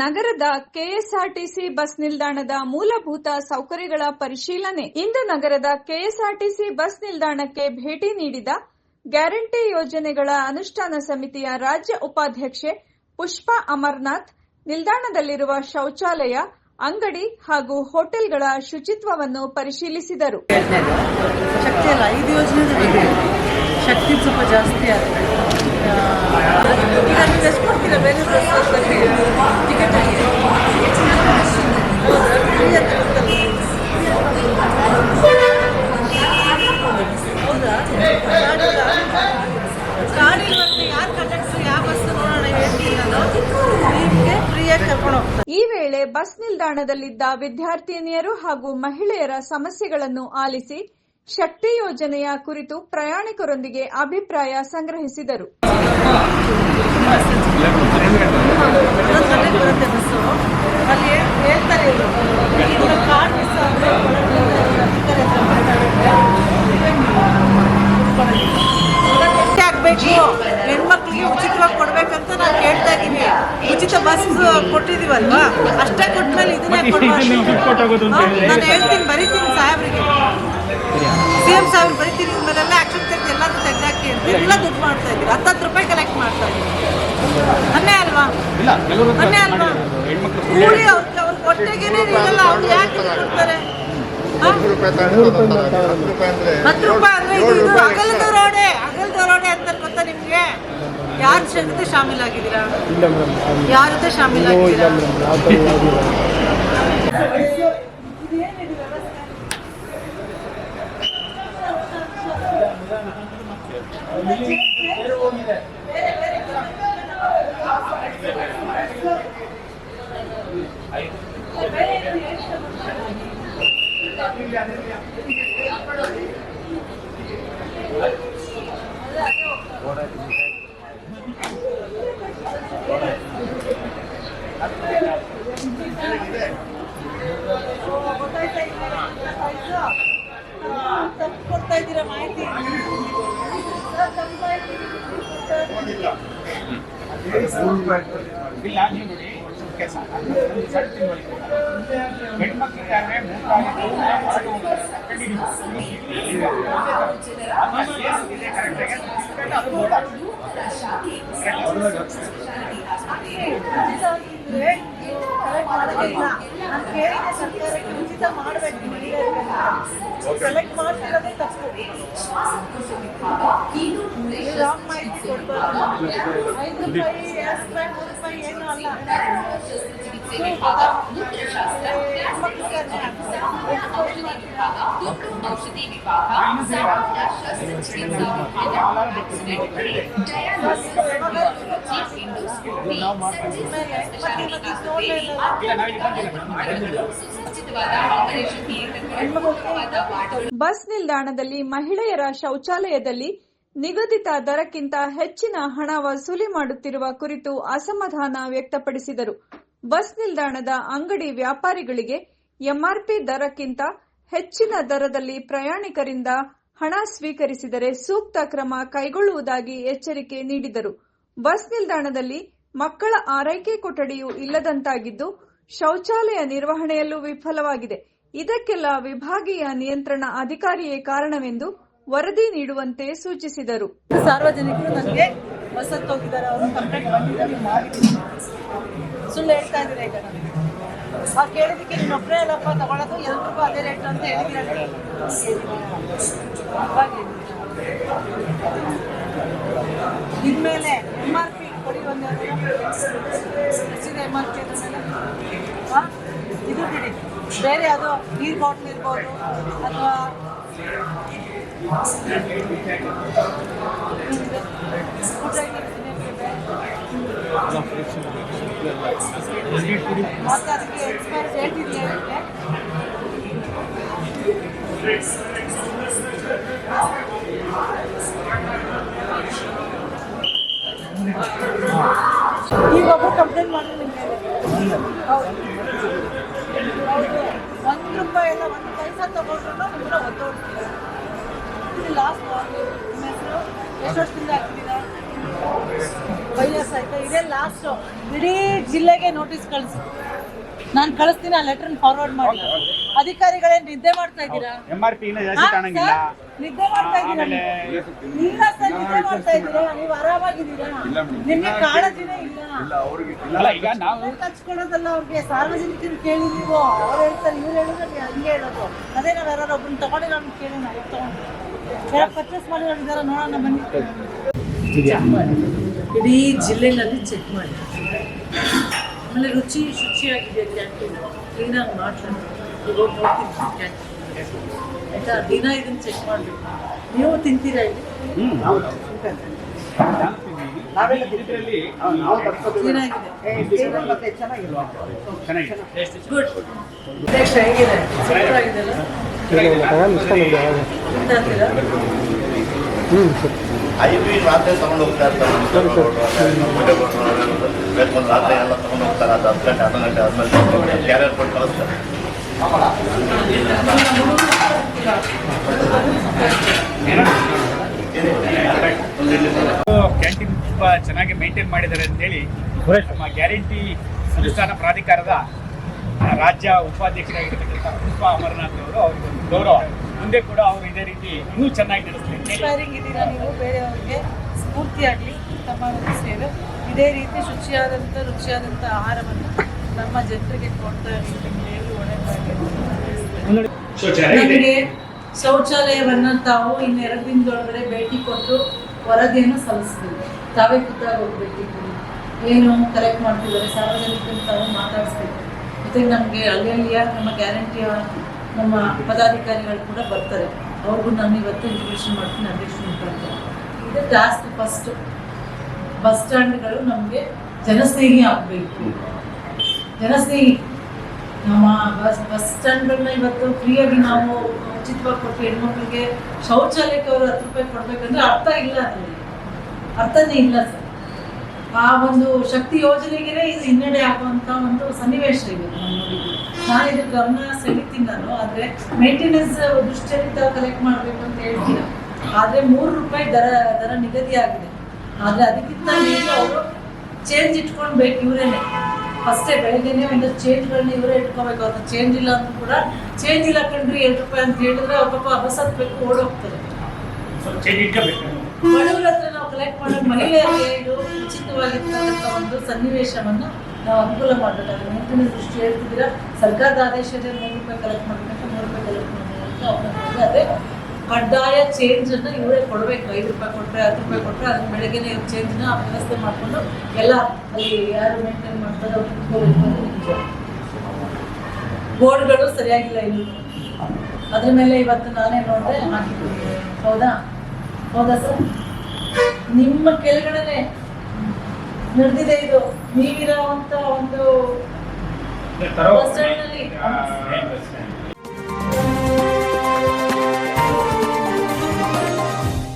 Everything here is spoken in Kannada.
ನಗರದ ಕೆಎಸ್ಆರ್ಟಿಸಿ ಬಸ್ ನಿಲ್ದಾಣದ ಮೂಲಭೂತ ಸೌಕರ್ಯಗಳ ಪರಿಶೀಲನೆ. ಇಂದು ನಗರದ ಕೆಎಸ್ಆರ್ಟಿಸಿ ಬಸ್ ನಿಲ್ದಾಣಕ್ಕೆ ಭೇಟಿ ನೀಡಿದ ಗ್ಯಾರಂಟಿ ಯೋಜನೆಗಳ ಅನುಷ್ಠಾನ ಸಮಿತಿಯ ರಾಜ್ಯ ಉಪಾಧ್ಯಕ್ಷೆ ಪುಷ್ಪಾ ಅಮರ್ನಾಥ್, ನಿಲ್ದಾಣದಲ್ಲಿರುವ ಶೌಚಾಲಯ, ಅಂಗಡಿ ಹಾಗೂ ಹೋಟೆಲ್ಗಳ ಶುಚಿತ್ವವನ್ನು ಪರಿಶೀಲಿಸಿದರು. ಶಕ್ತಿ ಸ್ವಲ್ಪ ಜಾಸ್ತಿ ಆಗುತ್ತೆ ಈಗ ನೀವು ಎಷ್ಟು ಕೊಡ್ತೀರಾ ಬೇರೆ ಬಸ್ಸಲ್ಲಿ ಟಿಕೆಟ್ ಹೌದಾ ಗಾಡಿ ಮತ್ತೆ ಯಾರು ಕಂಡಕ್ಟರ್ ಯಾವ ಬಸ್ ನೋಡೋಣ ಹೇಳ್ತೀನಿ ನಾನು ನಿಮಗೆ ಫ್ರೀಯಾಗಿ ಕರ್ಕೊಂಡು ಹೋಗ್ತಾರೆ. ಈ ವೇಳೆ ಬಸ್ ನಿಲ್ದಾಣದಲ್ಲಿದ್ದ ವಿದ್ಯಾರ್ಥಿನಿಯರು ಹಾಗೂ ಮಹಿಳೆಯರ ಸಮಸ್ಯೆಗಳನ್ನು ಆಲಿಸಿ ಶಕ್ತಿ ಯೋಜನೆಯ ಕುರಿತು ಪ್ರಯಾಣಿಕರೊಂದಿಗೆ ಅಭಿಪ್ರಾಯ ಸಂಗ್ರಹಿಸಿದರು. ಹನ್ನೊಂದು ಗಂಟೆಗೆ ಬರುತ್ತೆ ಬಸ್ಸು ಅಲ್ಲಿ ಹೇಳ್ತಾರೆ ಇವರು ಈಗ ಕಾರ್ಡ್ ಮಿಸ್ ಆದರೆ ಆಗಬೇಕು ಹೆಣ್ಮಕ್ಳಿಗೆ ಉಚಿತವಾಗಿ ಕೊಡ್ಬೇಕಂತ ನಾನು ಹೇಳ್ತಾ ಇದ್ದೀನಿ. ಉಚಿತ ಬಸ್ ಕೊಟ್ಟಿದೀವಲ್ವಾ ಅಷ್ಟೇ ಕೊಟ್ಮೇಲೆ ಇದನ್ನೇ ಹಾ, ನಾನು ಹೇಳ್ತೀನಿ ಬರೀತೀನಿ ಸಾಹೇಬ್ರಿಗೆ. ಸಿ ಎಂ ಸಾಹೇಬ್ರು ಬರೀತೀನಿ ಇದ್ಮೇಲೆಲ್ಲ ಆಕ್ಷನ್ ತೆಗೆದು ಎಲ್ಲರೂ ತೆಗ್ದಾಕಿ ಅಂತ ಎಲ್ಲ ದುಡ್ಡು ಮಾಡ್ತಾ ಇದ್ದೀವಿ ಹತ್ತತ್ತು ರೂಪಾಯಿ ಕಲೆಕ್ಟ್ ಮಾಡ್ತಾ ಇದ್ದೀನಿ ಅನ್ನೇ ಅಲ್ವಾ? ಅನ್ನೇ ಅಲ್ವಾ? ಕೂಲಿ ಅವ್ರಿಗೆ ಅವ್ರ ಹೊಟ್ಟೆಗೇನೆ ಇರಲ್ಲ ಅವ್ರು ಯಾಕೆ ಕೊಡ್ತಾರೆ? ಹತ್ತು ರೂಪಾಯಿ ಅಂದ್ರೆ ಹತ್ತು ರೂಪಾಯಿ ಅಂದ್ರೆ ಇದು ಇದು ಅಗಲದ ರೋಡೆ ಅಗಲದ ರೋಡೆ ಅಂತ ಗೊತ್ತಾ ನಿಮ್ಗೆ? ಯಾರ ಜೊತೆ ಶಾಮೀಲಾಗಿದ್ದೀರಾ? ಯಾರ ಜೊತೆ ಶಾಮೀಲಾಗಿದ್ದೀರಾ? ತಪ್ಪು ಕೊಡ್ತಾ ಇದ್ದೀರಾ ಮಾಹಿತಿ ಇಲ್ಲ ನೀವು ನೋಡಿ ಕೆಲಸ ಸಣ್ಣ ತಿಳುವಳಿಕೆ ಹೆಣ್ಮಕ್ಳಿಗಾದ್ರೆ ಉಚಿತ ಮಾಡಬೇಕು ಸೆಲೆಕ್ಟ್ ಮಾಡ್ತಿರೋದೇ ತಪ್ಪು. ಐದು ರೂಪಾಯಿ ಎರಡು ರೂಪಾಯಿ ಮೂರು ರೂಪಾಯಿ ಏನು ಅಲ್ಲ ಬಸ್ ನಿಲ್ದಾಣದಲ್ಲಿ ಮಹಿಳೆಯರ ಶೌಚಾಲಯದಲ್ಲಿ ನಿಗದಿತ ದರಕ್ಕಿಂತ ಹೆಚ್ಚಿನ ಹಣ ವಸೂಲಿ ಮಾಡುತ್ತಿರುವ ಕುರಿತು ಅಸಮಾಧಾನ ವ್ಯಕ್ತಪಡಿಸಿದರು. ಬಸ್ ನಿಲ್ದಾಣದ ಅಂಗಡಿ ವ್ಯಾಪಾರಿಗಳಿಗೆ ಎಂಆರ್ಪಿ ದರಕ್ಕಿಂತ ಹೆಚ್ಚಿನ ದರದಲ್ಲಿ ಪ್ರಯಾಣಿಕರಿಂದ ಹಣ ಸ್ವೀಕರಿಸಿದರೆ ಸೂಕ್ತ ಕ್ರಮ ಕೈಗೊಳ್ಳುವುದಾಗಿ ಎಚ್ಚರಿಕೆ ನೀಡಿದರು. ಬಸ್ ನಿಲ್ದಾಣದಲ್ಲಿ ಮಕ್ಕಳ ಆರೈಕೆ ಕೊಠಡಿಯೂ ಇಲ್ಲದಂತಾಗಿದ್ದು, ಶೌಚಾಲಯ ನಿರ್ವಹಣೆಯಲ್ಲೂ ವಿಫಲವಾಗಿದೆ. ಇದಕ್ಕೆಲ್ಲ ವಿಭಾಗೀಯ ನಿಯಂತ್ರಣ ಅಧಿಕಾರಿಯೇ ಕಾರಣವೆಂದು ವರದಿ ನೀಡುವಂತೆ ಸೂಚಿಸಿದರು. ಸಾರ್ವಜನಿಕರು ನನಗೆ ಅವರು ಸುಳ್ಳು ಹೇಳ್ತಾ ಇದ್ದಾರೆ ಈಗ? ಆ ಕೇಳಿದಕ್ಕೆ ನಿಮ್ಮ ಒಬ್ಬರೇ ಅಲ್ಲಪ್ಪ, ತಗೊಳ್ಳೋದು, ಎಲ್ರಿಗೂ ಅದೇ ರೇಟ್ ಅಂತ ಹೇಳಿದ್ರೆ ಇನ್ಮೇಲೆ ಎಂ ಆರ್ ಪಿ ಕೊಡಿ ಒಂದು ಎಷ್ಟಿದೆ ಎಂ ಆರ್ ಪಿ ಹಾಂ ಇದು ಬಿಡಿ. ಬೇರೆ ಅದು ನೀರು ಬಾಟ್ಲ್ ಇರ್ಬೋದು ಅಥವಾ ಮತ್ತೆ ಅದಕ್ಕೆ ಈಗ ಒಬ್ಬರು ಕಂಪ್ಲೇಂಟ್ ಮಾಡಿದ್ರೆ ಒಂದು ರೂಪಾಯಿ ಎಲ್ಲ ಒಂದು ಪೈಸಾ ತಗೊಂಡ್ರು ನಿಮ್ಮನ್ನ ಒತ್ತೋಡ್ತೀವಿ ಇದು ಲಾಸ್ಟ್ ಎಷ್ಟು ವರ್ಷದಿಂದ ಆಗ್ತಿದ್ದೀರಾ ಫೈವ್ ಇಯರ್ಸ್ ಆಯ್ತಾ ಇದೇ. ಲಾಸ್ಟ್ ಇಡೀ ಜಿಲ್ಲೆಗೆ ನೋಟಿಸ್ ಕಳಿಸಿ. ನಾನು ಕಳಿಸ್ತೀನಿ ಆ ಲೆಟರ್ ಫಾರ್ವರ್ಡ್ ಮಾಡಿ ಅಧಿಕಾರಿಗಳೇ ನಿದ್ದೆ ಮಾಡ್ತಾ ಇದ್ದೀರಾ? ನಿದ್ದೆ ಮಾಡ್ತಾ ಇದ್ದೀರಾ ಇಲ್ಲ ಸರ್ ನಿದ್ದೆ ಮಾಡ್ತಾ ಇದ್ದೀರಾ? ನೀವು ಆರಾಮಾಗಿದ್ದೀರಾ? ನಿಮ್ಗೆ ಕಾಳಜಿನೇ ಇಲ್ಲ. ಈಗ ನಾವು ಹಚ್ಕೊಳ್ಳೋದಲ್ಲ ಅವ್ರಿಗೆ. ಸಾರ್ವಜನಿಕರು ಕೇಳಿ ನೀವು. ಅವ್ರು ಹೇಳ್ತಾರೆ ಇವ್ರು ಹೇಳಿದ್ರೆ ಹಂಗೆ ಹೇಳೋದು. ಅದೇ ನಾವು ಯಾರು ಒಬ್ಬನ ತಗೊಂಡಿಲ್ಲ ಅಂತ ಕೇಳಿ ನಾವು ತಗೊಂಡು. ಪರ್ಚೇಸ್ ಮಾಡಿ ನೋಡೋಣ ಬನ್ನಿ. ಇಡೀ ಜಿಲ್ಲೆಯಲ್ಲಿ ಚೆಕ್ ಮಾಡಿ. ಆಮೇಲೆ ರುಚಿ ಶುಚಿಯಾಗಿದೆ ಕ್ಯಾಂಟೀನ್ ಕ್ಲೀನಾಗಿ ಮಾಡ್ತಾರೆ ಈಗ ಹೋಗಿ ನೋಡ್ತೀನಿ ಕ್ಯಾಂಟೀನ್ ಆಯ್ತಾ? ದಿನ ಇದನ್ನು ಚೆಕ್ ಮಾಡಬೇಕು. ನೀವು ತಿಂತೀರಾ ಇಲ್ಲಿ? ಚೆನ್ನಾಗಿದೆ. ಗುಡ್ ಸೂಪರ್ ಆಗಿದೆಲ್ಲ ತಿಂತಾ ವಿ ಐವಿ ರಾತ್ರಿ ತಗೊಂಡು ಹೋಗ್ತಾ ಇರ್ತಾರೆ ಪೂಜೆ ಕೊಟ್ಟರು ಬೇಕು ರಾತ್ರಿ ಎಲ್ಲ ತಗೊಂಡು ಹೋಗ್ತಾರೆ ಅದು ಹತ್ತು ಗಂಟೆ ಹನ್ನೊಂದು ಗಂಟೆ ಆದ್ಮೇಲೆ ಕ್ಯಾರಿಯರ್ ಕೊಟ್ಟು ಕಳಿಸ್ತಾರೆ? ಕ್ಯಾಂಟೀನ್ ತುಂಬಾ ಚೆನ್ನಾಗಿ ಮೇಂಟೈನ್ ಮಾಡಿದ್ದಾರೆ ಅಂತೇಳಿ ನಮ್ಮ ಗ್ಯಾರಂಟಿ ಅನುಷ್ಠಾನ ಪ್ರಾಧಿಕಾರದ ರಾಜ್ಯ ಉಪಾಧ್ಯಕ್ಷರಾಗಿರ್ತಕ್ಕಂಥ ಪುಷ್ಪಾ ಅಮರನಾಥ್ ಅವರು ಅವ್ರಿಗೆ ಒಂದು ಗೌರವ. ಮುಂದೆ ಕೂಡ ಅವರು ಇದೇ ರೀತಿ ಇನ್ನೂ ಚೆನ್ನಾಗಿ ಇನ್ಸ್ಪೈರಿಂಗ್ ಇದ್ದೀರಾ ನೀವು? ಬೇರೆಯವ್ರಿಗೆ ಸ್ಫೂರ್ತಿಯಾಗಲಿ ತಮ್ಮ ಒಂದು ಸೇವೆ. ಇದೇ ರೀತಿ ಶುಚಿಯಾದಂಥ ರುಚಿಯಾದಂಥ ಆಹಾರವನ್ನು ನಮ್ಮ ಜನರಿಗೆ ಕೊಡ್ತಾ ನಿಮಗೆ ಶೌಚಾಲಯವನ್ನ ತಾವು ಇನ್ನೆರಡು ದಿನದೊಳಗಡೆ ಭೇಟಿ ಕೊಟ್ಟು ವರದಿಯನ್ನು ಸಲ್ಲಿಸ್ತೀವಿ. ತಾವೇ ಖುದ್ದಾಗಿ ಹೋಗ್ಬೇಕಿತ್ತು. ಏನು ಕಲೆಕ್ಟ್ ಮಾಡ್ತಿದ್ದಾರೆ ಸಾರ್ವಜನಿಕರು ತಾವು ಮಾತಾಡಿಸ್ತೀವಿ ಜೊತೆಗೆ ನಮಗೆ ಅಲ್ಲಿಯ ನಮ್ಮ ಗ್ಯಾರಂಟಿಯ ನಮ್ಮ ಪದಾಧಿಕಾರಿಗಳು ಕೂಡ ಬರ್ತಾರೆ. ಅವ್ರಿಗೂ ನಾನು ಇವತ್ತು ಇನ್ಫಾರ್ಮೇಷನ್ ಮಾಡ್ತೀನಿ ಅಧ್ಯಕ್ಷ ಮುಖಾಂತರ ಇದು ಟಾಸ್ಕ್ ಫಸ್ಟ್ ಬಸ್ ಸ್ಟ್ಯಾಂಡ್ಗಳು ನಮಗೆ ಜನಸ್ನೇಹಿ ಆಗಬೇಕು. ಜನಸ್ನೇಹಿ. ನಮ್ಮ ಬಸ್ ಬಸ್ ಸ್ಟ್ಯಾಂಡ್ಗಳನ್ನ ಇವತ್ತು ಫ್ರೀಯಾಗಿ ನಾವು ಉಚಿತವಾಗಿ ಕೊಟ್ಟು ಹೆಣ್ಮಕ್ಳಿಗೆ ಶೌಚಾಲಯಕ್ಕೆ ಅವರು ಹತ್ತು ರೂಪಾಯಿ ಕೊಡ್ಬೇಕಂದ್ರೆ ಅರ್ಥ ಇಲ್ಲ ಅದರಲ್ಲಿ. ಅರ್ಥನೇ ಇಲ್ಲ ಸರ್. ಆ ಒಂದು ಶಕ್ತಿ ಯೋಜನೆಗೆ ಇದು ಹಿನ್ನಡೆ ಆಗುವಂತ ಒಂದು ಸನ್ನಿವೇಶ ಇದೆ ನಾನು ಇದು ಗಮನ ಸೆಳಿತೀನಿ ನಾನು ಆದ್ರೆ ಮೇಂಟೆನೆನ್ಸ್ ದುಶ್ಚರಿತ ತಾವು ಕಲೆಕ್ಟ್ ಮಾಡ್ಬೇಕು ಅಂತ ಹೇಳ್ತೀರ? ಆದ್ರೆ ಮೂರು ರೂಪಾಯಿ ದರ ದರ ನಿಗದಿ ಆಗಿದೆ. ಆದ್ರೆ ಅದಕ್ಕಿಂತ ಮೇಲೆ ಅವರು ಚೇಂಜ್ ಇಟ್ಕೊಳ್ಬೇಕು ಇವರೇನೆ. ಫಸ್ಟೇ ಬೆಳಗ್ಗೆನೆ ಒಂದು ಚೇಂಜ್ಗಳನ್ನ ಇವರೇ ಇಟ್ಕೋಬೇಕು ಅದು ಚೇಂಜ್ ಇಲ್ಲ ಅಂದ್ರೂ ಕೂಡ ಚೇಂಜ್ ಇಲ್ಲ ಕಣ್ರಿ ಎರಡು ರೂಪಾಯಿ ಅಂತ ಹೇಳಿದ್ರೆ ಅವ್ರ ಪಾಪ ಅಬಸತ್ಬೇಕು ಓಡೋಗ್ತಾರೆ. ಬಡವರ ಹತ್ರ ಕಲೆಕ್ಟ್ ಮಾಡೋ ಮಹಿಳೆಯರಿಗೆ ಇದು ಉಚಿತವಾಗಿರ್ತಕ್ಕಂಥ ಒಂದು ಸನ್ನಿವೇಶವನ್ನು ನಾವು ಅನುಕೂಲ ಮಾಡಬೇಕಾದ್ರೆ ಮೇಂಟೆನೆನ್ಸ್ ದೃಷ್ಟಿ ಹೇಳ್ತಿದ್ದೀರಾ, ಸರ್ಕಾರದ ಆದೇಶದ ನೂರು ರೂಪಾಯಿ ಕಲೆಕ್ಟ್ ಮಾಡಬೇಕು, ನೂರು ರೂಪಾಯಿ ಕಲೆಕ್ಟ್ ಮಾಡಬೇಕು ಅವ್ರನ್ನ ಅದೇ ಕಡ್ಡಾಯ ಚೇಂಜನ್ನು ಇವರೇ ಕೊಡಬೇಕು. ಐದು ರೂಪಾಯಿ ಕೊಟ್ಟರೆ ಹತ್ತು ರೂಪಾಯಿ ಕೊಟ್ಟರೆ ಅದನ್ನ ಬೆಳಗ್ಗೆನೇ ಚೇಂಜ್ನ ವ್ಯವಸ್ಥೆ ಮಾಡಿಕೊಂಡು ಎಲ್ಲ ಅಲ್ಲಿ ಯಾರು ಮೇಂಟೈನ್ ಮಾಡ್ತಾರೆ, ಅವ್ರು ಅಂತ ನಿಜ ಬೋರ್ಡ್ಗಳು ಸರಿಯಾಗಿಲ್ಲ ಇಲ್ಲಿ ಅದ್ರ ಮೇಲೆ ಇವತ್ತು ನಾನೇ ನೋಡಿದೆ ಹಾಕಿದ್ದೀನಿ. ಹೌದಾ? ಹೌದಾ ಸರ್? ನಿಮ್ಮ ಕೆಳಗಡೆನೆ ನಡೆದಿದೆ ಇದು. ನೀವಿರೋ ಒಂದು ಬಸ್ ಸ್ಟ್ಯಾಂಡ್ನಲ್ಲಿ ಆ,